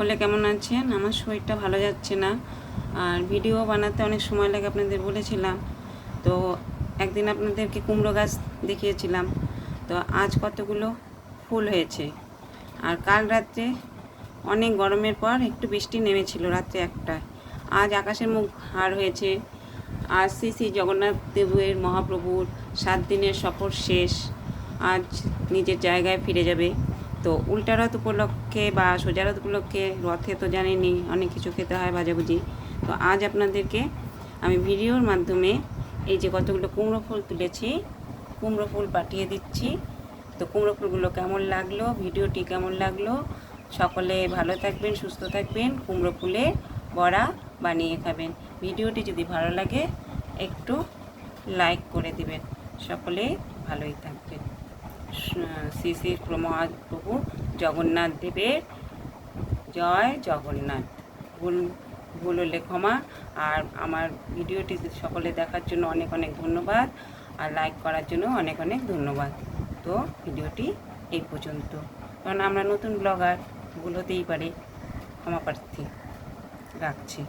সকলে কেমন আছেন? আমার শরীরটা ভালো যাচ্ছে না। আর ভিডিও বানাতে অনেক সময় লাগে আপনাদের বলেছিলাম। তো একদিন আপনাদেরকে কুমড়ো গাছ দেখিয়েছিলাম। তো আজ কতগুলো ফুল হয়েছে? আর কাল রাত্রে অনেক গরমের পর একটু বৃষ্টি নেমেছিল রাত্রে একটা আজ আকাশের মুখ হার হয়েছে। আর শ্রী শ্রী জগন্নাথ দেবের মহাপ্রভুর সাত দিনের সফর শেষ। আজ নিজের জায়গায় ফিরে যাবে। তো উল্টা রথ উপলক্ষে বা সোজা রথ উপলক্ষে রথে তো জানেনি অনেক কিছু খেতে হয় ভাজাভুজি। তো আজ আপনাদেরকে আমি ভিডিওর মাধ্যমে এই যে কতগুলো কুমড়ো ফুল তুলেছি, কুমড়ো ফুল পাঠিয়ে দিচ্ছি। তো কুমড়ো ফুলগুলো কেমন লাগল, ভিডিওটি কেমন লাগল? সকলে ভালো থাকবেন, সুস্থ থাকবেন, কুমড়ো ফুলে বড়া বানিয়ে খাবেন। ভিডিওটি যদি ভালো লাগে, একটু লাইক করে দিবেন। সকলে ভালোই থাকবেন। শ্রী শ্রী মহাপ্রভু জগন্নাথ দেবের। জয় জগন্নাথ। ভুল ভুল হলে ক্ষমা। আর আমার ভিডিওটি সকলে দেখার জন্য অনেক অনেক ধন্যবাদ। আর লাইক করার জন্য অনেক অনেক ধন্যবাদ। তো ভিডিওটি এই পর্যন্ত। কারণ আমরা নতুন ব্লগার ভুল হতেই পারে। ক্ষমা প্রার্থী। রাখছি।